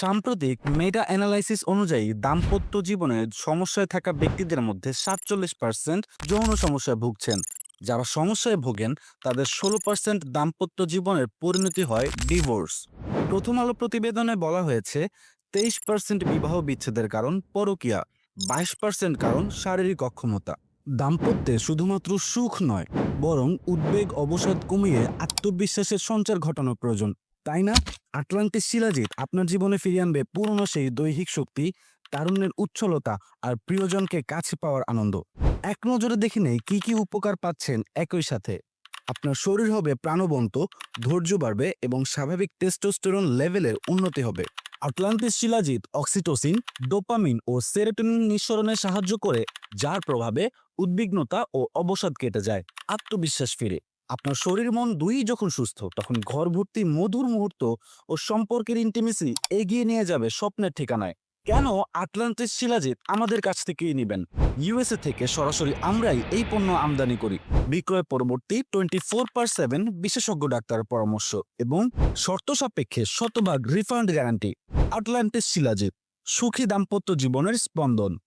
সাম্প্রতিক meta analysis অনুযায়ী দাম্পত্য জীবনে সমস্যায় থাকা ব্যক্তিদের মধ্যে সাতচল্লিশ পার্সেন্ট যৌন সমস্যায় ভুগছেন। যারা সমস্যায় ভোগেন, তাদের ষোলো পার্সেন্ট দাম্পত্য জীবনের পরিণতি হয় ডিভোর্স প্রথম আলো প্রতিবেদনে বলা হয়েছে, তেইশ পার্সেন্ট বিবাহ বিচ্ছেদের কারণ পরকীয়া, বাইশ পার্সেন্ট কারণ শারীরিক অক্ষমতা। দাম্পত্যে শুধুমাত্র সুখ নয়, বরং উদ্বেগ, অবসাদ কমিয়ে আত্মবিশ্বাসের সঞ্চার ঘটানো প্রয়োজন। তাই না? আটলান্টিস শিলাজিৎ আপনার জীবনে ফিরিয়ে আনবে পুরনো সেই দৈহিক শক্তি, তারুণ্যের উচ্ছলতা আর প্রিয়জনকে কাছে পাওয়ার আনন্দ। এক নজরে দেখে নেই কি কি উপকার পাচ্ছেন একই সাথে। আপনার শরীর হবে প্রাণবন্ত, ধৈর্য বাড়বে এবং স্বাভাবিক টেস্টোস্টেরন লেভেলের উন্নতি হবে। আটলান্টিস শিলাজিৎ অক্সিটোসিন ডোপামিন ও সেরেটোনিন নিঃসরণে সাহায্য করে, যার প্রভাবে উদ্বিগ্নতা ও অবসাদ কেটে যায়, আত্মবিশ্বাস ফিরে। আপনার শরীর মন দুই যখন সুস্থ, তখন ঘর ভর্তি মধুর মুহূর্ত ও সম্পর্কের ইন্টিমেসি এগিয়ে নিয়ে যাবে স্বপ্নের ঠিকানায়। কেন আটলান্টিস শিলাজিৎ আমাদের কাছ থেকেই নেবেন? ইউএসএ থেকে সরাসরি আমরাই এই পণ্য আমদানি করি। বিক্রয় পরবর্তী টোয়েন্টি ফোর পার সেভেন বিশেষজ্ঞ ডাক্তার পরামর্শ এবং শর্ত সাপেক্ষে শতভাগ রিফান্ড গ্যারান্টি আটলান্টিস শিলাজিৎ, সুখী দাম্পত্য জীবনের স্পন্দন।